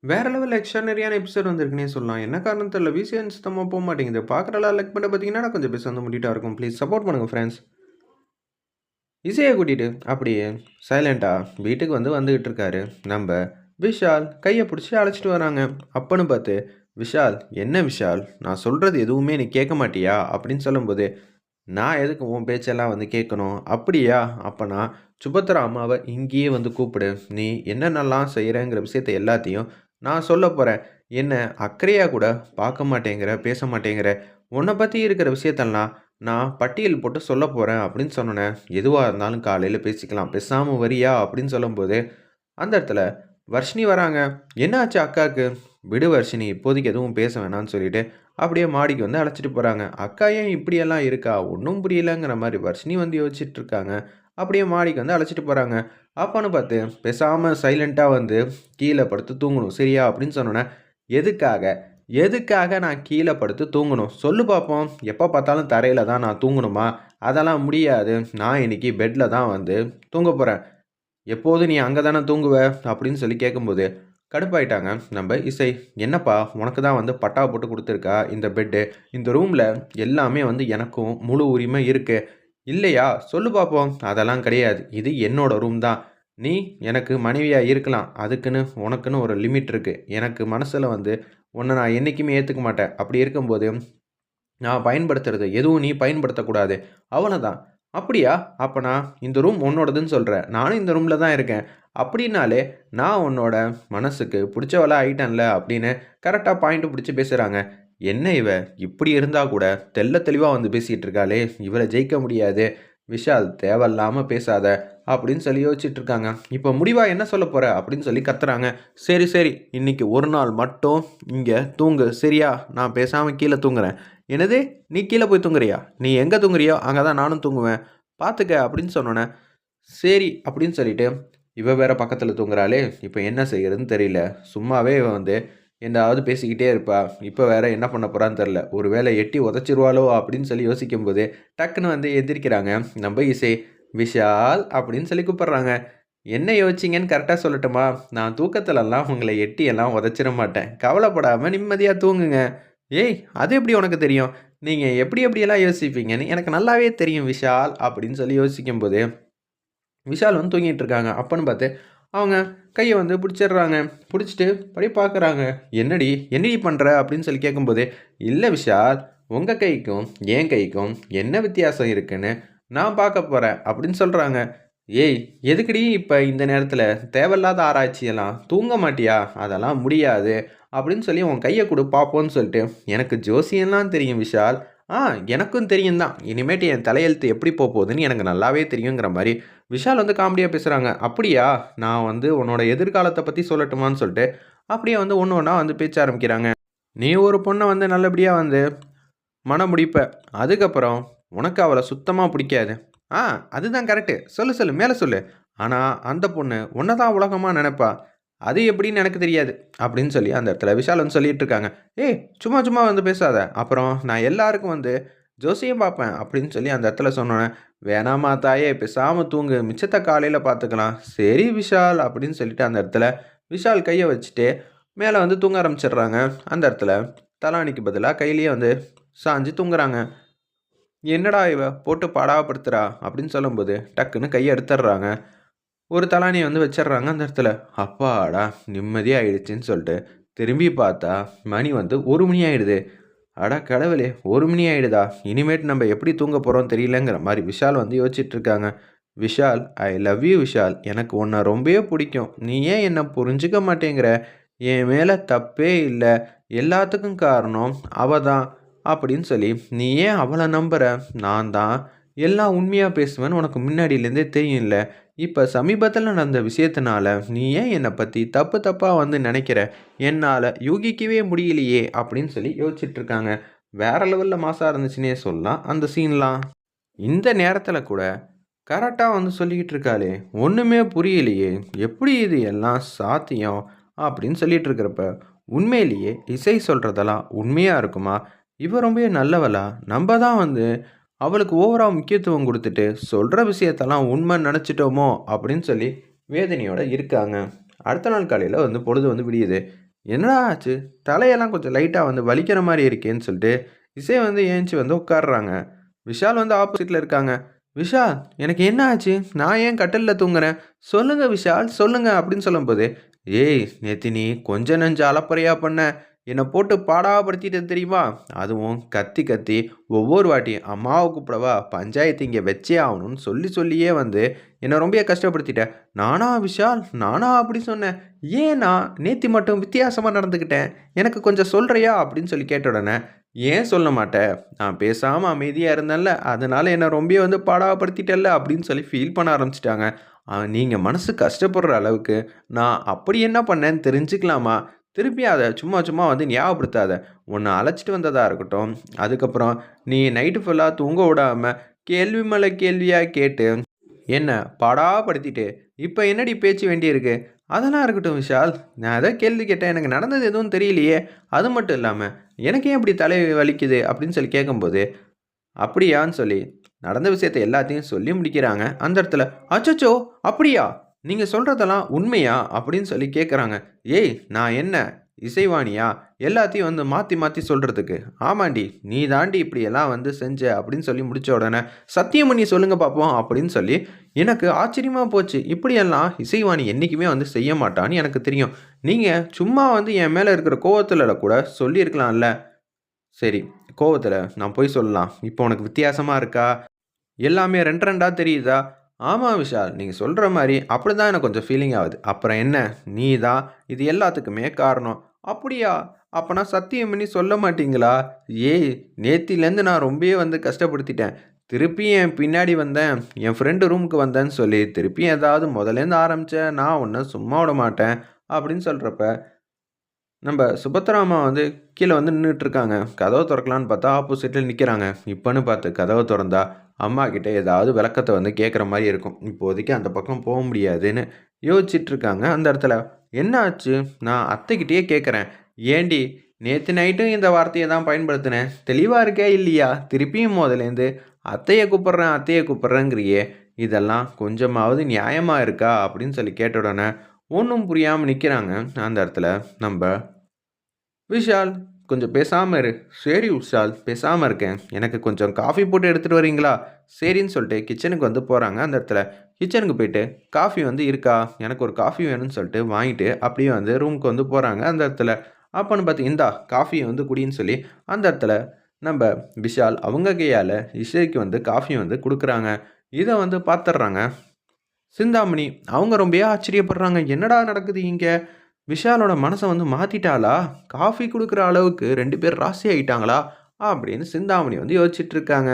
வேற level எக்ஸ்ட்ரானரியான episode வந்திருக்குன்னே சொல்லலாம். என்ன காரணம் தெரியல. விசிஎன் சுத்தமா போக மாட்டேங்குது. பார்க்குறலாம் லைக் பண்ண பார்த்தீங்கன்னா, கொஞ்சம் பேச வந்து முடிட்டா இருக்கும். ப்ளீஸ் சப்போர்ட் பண்ணுங்கள் ஃப்ரெண்ட்ஸ். இசையை கூட்டிகிட்டு அப்படியே சைலண்டா வீட்டுக்கு வந்து வந்துக்கிட்டு இருக்காரு. நம்ம விஷால் கையை பிடிச்சி அழைச்சிட்டு வராங்க. அப்பன்னு பார்த்து, "விஷால், என்ன விஷால்? நான் சொல்கிறது எதுவுமே நீ கேட்க மாட்டியா?" அப்படின்னு சொல்லும்போது, "நான் எதுக்கு உன் பேச்செல்லாம் வந்து கேட்கணும்? அப்படியா? அப்போனா சுபத்ரா அம்மாவை இங்கேயே வந்து கூப்பிடு. நீ என்னென்னலாம் செய்கிறேங்கிற விஷயத்த எல்லாத்தையும் நான் சொல்லப் போகிறேன் என்ன அக்கறையாக கூட பார்க்க மாட்டேங்கிற, பேச மாட்டேங்கிற. உன்னை பற்றி இருக்கிற விஷயத்தெல்லாம் நான் பட்டியல் போட்டு சொல்லப் போகிறேன் அப்படின்னு சொன்னோனே, எதுவாக இருந்தாலும் காலையில் பேசிக்கலாம். பேசாமல் வரியா?" அப்படின்னு சொல்லும்போது, அந்த இடத்துல வர்ஷினி வராங்க. என்னாச்சு அக்காவுக்கு "விடு வர்ஷினி, இப்போதைக்கு எதுவும் பேச வேணாம்னு" சொல்லிட்டு அப்படியே மாடிக்கு வந்து அழைச்சிட்டு போகிறாங்க "அக்கா ஏன் இப்படியெல்லாம் இருக்கா? ஒன்றும் புரியலங்கிற" மாதிரி வர்ஷினி வந்து யோசிச்சுட்டு இருக்காங்க. அப்படியே மாடிக்கு வந்து அழைச்சிட்டு போகிறாங்க அப்பன்னு பார்த்து, பேசாமல் சைலண்ட்டாக வந்து கீழே படுத்து தூங்கணும். சரியா?" அப்படின்னு சொன்னோன்னே "எதுக்காக? எதுக்காக நான் கீழே படுத்து தூங்கணும்? சொல்லு பார்ப்போம். எப்போ பார்த்தாலும் தரையில் தான் நான் தூங்கணுமா? அதெல்லாம் முடியாது. நான் இன்னைக்கு பெட்டில் தான் வந்து தூங்க போகிறேன் "எப்போதும் நீ அங்கே தானே தூங்குவ?" அப்படின்னு சொல்லி கேட்கும்போது, கடுப்பாயிட்டாங்க நம்ம இசை. "என்னப்பா, உனக்கு தான் வந்து பட்டா போட்டு கொடுத்துருக்கா இந்த பெட்டு. இந்த ரூமில் எல்லாமே வந்து எனக்கும் முழு உரிமை இருக்குது இல்லையா? சொல்லு பார்ப்போம்." "அதெல்லாம் கிடையாது. இது என்னோட ரூம் தான். நீ எனக்கு மனைவியாக இருக்கலாம். அதுக்குன்னு உனக்குன்னு ஒரு லிமிட் இருக்குது எனக்கு மனசில் வந்து உன்னை நான் என்றைக்குமே ஏற்றுக்க மாட்டேன். அப்படி இருக்கும்போது, நான் பயன்படுத்துறது எதுவும் நீ பயன்படுத்தக்கூடாது. அவ்வளதான்." "அப்படியா? அப்போ நான் இந்த ரூம் உன்னோடதுன்னு சொல்கிறேன் நானும் இந்த ரூமில் தான் இருக்கேன். அப்படின்னாலே நான் உன்னோட மனசுக்கு பிடிச்சவளை ஆயிட்டேன்ல." அப்படின்னு கரெக்டாக பாயிண்ட்டு பிடிச்சி பேசுகிறாங்க என்ன இவ இப்படி இருந்தால் கூட தெல்ல தெளிவாக வந்து பேசிகிட்டு இருக்காளே! இவரை ஜெயிக்க முடியாது. விஷால் தேவையில்லாமல் பேசாத அப்படின்னு சொல்லி யோசிச்சுட்டு இருக்காங்க. இப்போ முடிவாக என்ன சொல்ல போகிற அப்படின்னு சொல்லி கத்துறாங்க. "சரி, சரி. இன்னைக்கு ஒரு நாள் மட்டும் இங்கே தூங்கு. சரியா? நான் பேசாமல் கீழே தூங்குறேன்." "என்னது? நீ கீழே போய் தூங்குறியா? நீ எங்கே தூங்குறியோ அங்கே தான் நானும் தூங்குவேன். பார்த்துக்க." அப்படின்னு சொன்னோன்னே "சரி." அப்படின்னு சொல்லிட்டு, இவ வேற பக்கத்தில் தூங்குறாளே! இப்போ என்ன செய்கிறதுன்னு தெரியல. சும்மாவே இவன் வந்து ஏதாவது பேசிக்கிட்டே இருப்பா. இப்போ வேற என்ன பண்ண போகிறான்னு தெரில ஒரு வேளை எட்டி உதச்சிருவாளோ அப்படின்னு சொல்லி யோசிக்கும்போது, டக்குன்னு வந்து எந்திரிக்கிறாங்க நம்ம இசை. "விஷால்" அப்படின்னு சொல்லி கூப்பிட்றாங்க "என்ன யோசிச்சீங்கன்னு கரெக்டாக சொல்லட்டுமா? நான் தூக்கத்துலலாம் உங்களை எட்டி எல்லாம் மாட்டேன். கவலைப்படாமல் நிம்மதியாக தூங்குங்க." "ஏய்! அது எப்படி உனக்கு தெரியும்? நீங்கள் எப்படி எப்படியெல்லாம் யோசிப்பீங்கன்னு எனக்கு நல்லாவே தெரியும் விஷால்." அப்படின்னு சொல்லி யோசிக்கும்போது, விஷால் வந்து தூங்கிட்டு இருக்காங்க. அப்போன்னு பார்த்து, அவங்க கையை வந்து பிடிச்சிடுறாங்க பிடிச்சிட்டு அப்படியே பார்க்குறாங்க. "என்னடி? என்னடி பண்ணுற அப்படின்னு சொல்லி கேட்கும்போது, இல்லை விஷால். உங்கள் கைக்கும் என் கைக்கும் என்ன வித்தியாசம் இருக்குன்னு நான் பார்க்க போகிறேன் அப்படின்னு சொல்கிறாங்க "ஏய்! எதுக்குடி இப்போ இந்த நேரத்தில் தேவையில்லாத ஆராய்ச்சியெல்லாம்? தூங்க மாட்டியா? அதெல்லாம் முடியாது." அப்படின்னு சொல்லி, "உன் கையை கொடு பார்ப்போன்னு சொல்லிட்டு, "எனக்கு ஜோசியம்லாம் தெரியும் விஷால்." "ஆ எனக்கும் தெரியும் தான். இனிமேட்டு என் தலையெழுத்து எப்படி போப்போகுதுன்னு எனக்கு நல்லாவே தெரியுங்கிற" மாதிரி விஷால் வந்து காமெடியாக பேசுகிறாங்க "அப்படியா? நான் வந்து உன்னோட எதிர்காலத்தை பற்றி சொல்லட்டுமான்னு" சொல்லிட்டு, அப்படியே வந்து ஒன்று ஒன்றா வந்து பேச ஆரம்பிக்கிறாங்க. "நீ ஒரு பொண்ணை வந்து நல்லபடியாக வந்து மனம் முடிப்ப. அதுக்கப்புறம் உனக்கு அவளை சுத்தமாக பிடிக்காது "ஆ அதுதான் கரெக்ட்டு. சொல்லு சொல்லு. மேலே சொல்லு." ஆனால் அந்த பொண்ணு உன்ன தான் உலகமாக நெனைப்பா. அது எப்படின்னு எனக்கு தெரியாது." அப்படின்னு சொல்லி அந்த இடத்துல விஷால் வந்து சொல்லிட்டு இருக்காங்க. "ஏய்! சும்மா சும்மா வந்து பேசாத. அப்புறம் நான் எல்லாருக்கும் வந்து ஜோசியம் பார்ப்பேன்." அப்படின்னு சொல்லி அந்த இடத்துல சொன்னோன்னே வேணாமா தாயே! பேசாமல் தூங்கு. மிச்சத்தை காலையில் பார்த்துக்கலாம்." "சரி விஷால்." அப்படின்னு சொல்லிட்டு அந்த இடத்துல விஷால் கையை வச்சுட்டு மேலே வந்து தூங்க ஆரம்பிச்சிடுறாங்க. அந்த இடத்துல தலாணிக்கு பதிலாக கையிலேயே வந்து சாஞ்சு தூங்குறாங்க. "என்னடா இவ போட்டு பாடாப்படுத்துறா?" அப்படின்னு சொல்லும்போது, டக்குன்னு கையை எடுத்துடுறாங்க. ஒரு தலானியை வந்து வச்சிடுறாங்க அந்த இடத்துல. "அப்பாடா! நிம்மதியாக ஆயிடுச்சுன்னு" சொல்லிட்டு திரும்பி பார்த்தா, மணி வந்து ஒரு மணி ஆயிடுது. அடா கடவுளே! ஒரு மணி ஆயிடுதா? இனிமேட்டு நம்ம எப்படி தூங்க போகிறோம் தெரியலங்கிற" மாதிரி விஷால் வந்து யோசிச்சுட்டு இருக்காங்க. "Vishal, I love you Vishal. எனக்கு உன்னை ரொம்பவே பிடிக்கும் நீ ஏன் என்னை புரிஞ்சுக்க மாட்டேங்கிற? என் மேலே தப்பே இல்லை எல்லாத்துக்கும் காரணம் அவ தான்." அப்படின்னு சொல்லி, "நீ ஏன் அவளை நம்புகிற நான் தான் எல்லாம் உண்மையாக பேசுவேன்னு உனக்கு முன்னாடியிலேருந்தே தெரியும்ல. இப்போ சமீபத்தில் நடந்த விஷயத்தினால நீ ஏன் என்னை பற்றி தப்பு தப்பாக வந்து நினைக்கிற என்னால் யூகிக்கவே முடியலையே." அப்படின்னு சொல்லி யோசிச்சுட்டு இருக்காங்க. வேற லெவலில் மாசாக இருந்துச்சுன்னே சொல்லலாம் அந்த சீன்லாம். இந்த நேரத்தில் கூட கரெக்டாக வந்து சொல்லிக்கிட்டு இருக்காளே! ஒன்றுமே புரியலையே! எப்படி இது எல்லாம் சாத்தியம்? அப்படின்னு சொல்லிட்டு இருக்கிறப்ப, உண்மையிலேயே இசை சொல்கிறதெல்லாம் உண்மையாக இருக்குமா? இவ ரொம்பவே நல்லவளா? நம்ம தான் வந்து அவளுக்கு ஓவரா முக்கியத்துவம் கொடுத்துட்டு சொல்கிற விஷயத்தெல்லாம் உண்மை நினச்சிட்டோமோ? அப்படின்னு சொல்லி வேதனையோட இருக்காங்க. அடுத்த நாள் காலையில் வந்து பொழுது வந்து விடியுது. என்னடா ஆச்சு? தலையெல்லாம் கொஞ்சம் லைட்டாக வந்து வலிக்கிற மாதிரி இருக்கேன்னு சொல்லிட்டு இசை வந்து ஏஞ்சி வந்து உட்காடுறாங்க விஷால் வந்து ஆப்போசிட்டில் இருக்காங்க. விஷால் எனக்கு என்ன ஆச்சு? நான் ஏன் கட்டிலில் தூங்குறேன்? சொல்லுங்கள் விஷால் சொல்லுங்கள் அப்படின்னு சொல்லும்போது ஏய் நேத்தினி கொஞ்சம் கொஞ்ச நெஞ்ச அலப்பறையா பண்ண. என்னை போட்டு பாடாப்படுத்திட்டு தெரியுமா? அதுவும் கத்தி கத்தி ஒவ்வொரு வாட்டி அம்மாவை கூப்பிடவா பஞ்சாயத்து இங்கே வச்சே ஆகணும்னு சொல்லி சொல்லியே வந்து என்னை ரொம்ப கஷ்டப்படுத்திட்டேன் நானா விஷால்? நானா அப்படி சொன்னேன். ஏன் நான் நேத்தி மட்டும் வித்தியாசமாக நடந்துக்கிட்டேன். எனக்கு கொஞ்சம் சொல்கிறியா அப்படின்னு சொல்லி கேட்ட உடனே ஏன் சொல்ல மாட்டேன் நான் பேசாமல் அமைதியாக இருந்தேன்ல. அதனால் என்னை ரொம்ப வந்து பாடாப்படுத்திட்டல அப்படின்னு சொல்லி ஃபீல் பண்ண ஆரம்பிச்சிட்டாங்க. நீங்கள் மனசு கஷ்டப்படுற அளவுக்கு நான் அப்படி என்ன பண்ணேன்னு தெரிஞ்சுக்கலாமா? திருப்பி அதை சும்மா சும்மா வந்து ஞாபகப்படுத்தாத. உன்னை அழைச்சிட்டு வந்ததாக இருக்கட்டும். அதுக்கப்புறம் நீ நைட்டு ஃபுல்லாக தூங்க விடாமல் கேள்வி மேலே கேள்வியாக கேட்டு என்ன பாடாப்படுத்திட்டு இப்போ என்னடி பேச்சு வேண்டியிருக்கு? அதெல்லாம் இருக்கட்டும் விஷால். நான் அதை கேள்வி கேட்டேன். எனக்கு நடந்தது எதுவும் தெரியலையே. அது மட்டும் இல்லாமல் எனக்கு ஏன் இப்படி தலை வலிக்குது அப்படின்னு சொல்லி கேட்கும்போது அப்படியான்னு சொல்லி நடந்த விஷயத்தை எல்லாத்தையும் சொல்லி முடிக்கிறாங்க. அந்த இடத்துல அச்சச்சோ அப்படியா? நீங்கள் சொல்கிறதெல்லாம் உண்மையா அப்படின்னு சொல்லி கேட்குறாங்க ஏய் நான் என்ன? இசைவாணியா? எல்லாத்தையும் வந்து மாற்றி மாற்றி சொல்கிறதுக்கு ஆமாண்டி நீ தாண்டி இப்படியெல்லாம் வந்து செஞ்ச அப்படின்னு சொல்லி முடித்த உடனே சத்தியம் பண்ணி சொல்லுங்கள் பார்ப்போம் அப்படின்னு சொல்லி எனக்கு ஆச்சரியமாக போச்சு. இப்படியெல்லாம் இசைவாணி என்றைக்குமே வந்து செய்ய மாட்டான்னு எனக்கு தெரியும். நீங்கள் சும்மா வந்து என் மேலே இருக்கிற கோவத்தில் கூட சொல்லியிருக்கலாம்ல. சரி கோவத்தில் நான் போய் சொல்லலாம். இப்போ உனக்கு வித்தியாசமாக இருக்கா? எல்லாமே ரெண்டு ரெண்டாக தெரியுதா? ஆமாம் விஷால் நீங்கள் சொல்கிற மாதிரி அப்படி தான் எனக்கு கொஞ்சம் ஃபீலிங் ஆகுது. அப்புறம் என்ன? நீ தான் இது எல்லாத்துக்குமே காரணம். அப்படியா? அப்போனா சத்தியம் பண்ணி சொல்ல மாட்டீங்களா? ஏய் நேத்திலேருந்து நான் ரொம்பவே வந்து கஷ்டப்படுத்திட்டேன். திருப்பி என் பின்னாடி வந்தேன். என் ஃப்ரெண்டு ரூமுக்கு வந்தேன்னு சொல்லி திருப்பி ஏதாவது முதலேருந்து ஆரம்பித்தேன் நான் ஒன்றும் சும்மா விட மாட்டேன் அப்படின்னு சொல்கிறப்ப நம்ம சுபத்ராமா வந்து கீழே வந்து நின்றுட்டுருக்காங்க கதவை திறக்கலான்னு பார்த்தா ஆப்போசிட்டில் நிற்கிறாங்க இப்போன்னு பார்த்து கதவை திறந்தா அம்மா கிட்டே ஏதாவது விளக்கத்தை வந்து கேட்குற மாதிரி இருக்கும். இப்போதைக்கு அந்த பக்கம் போக முடியாதுன்னு யோசிச்சிட்ருக்காங்க அந்த இடத்துல. என்ன ஆச்சு நான் அத்தைக்கிட்டேயே கேட்குறேன். ஏண்டி? நேற்று நைட்டும் இந்த வார்த்தையை தான் பயன்படுத்தினேன் தெளிவாக இருக்கே இல்லையா? திருப்பியும் முதலேருந்து அத்தையை கூப்பிட்றேன் அத்தையை கூப்பிட்றேங்கிறியே. இதெல்லாம் கொஞ்சமாவது நியாயமாக இருக்கா? அப்படின்னு சொல்லி கேட்ட உடனே ஒன்றும் புரியாமல் நிற்கிறாங்க அந்த இடத்துல நம்ம விஷால் கொஞ்சம் பேசாமல் இரு. சரி விஷால் பேசாமல் இருக்கேன். எனக்கு கொஞ்சம் காஃபி போட்டு எடுத்துகிட்டு வரீங்களா? சரின்னு சொல்லிட்டு கிச்சனுக்கு வந்து போகிறாங்க அந்த இடத்துல கிச்சனுக்கு போயிட்டு காஃபி வந்து இருக்கா? எனக்கு ஒரு காஃபி வேணும்னு சொல்லிட்டு வாங்கிட்டு அப்படியே வந்து ரூமுக்கு வந்து போகிறாங்க அந்த இடத்துல அப்போன்னு பார்த்து இந்தா காஃபியை வந்து குடின்னு சொல்லி அந்த இடத்துல நம்ம விஷால் அவங்க கையால் இசைக்கு வந்து காஃபி வந்து கொடுக்குறாங்க. இதை வந்து பார்த்துட்றாங்க. சிந்தாமணி அவங்க ரொம்பவே ஆச்சரியப்படுறாங்க. என்னடா நடக்குது இங்கே? விஷாலோட மனசை வந்து மாற்றிட்டாளா காஃபி கொடுக்குற அளவுக்கு ரெண்டு பேர் ராசி ஆகிட்டாங்களா அப்படின்னு சிந்தாமணி வந்து யோசிச்சுட்டு இருக்காங்க.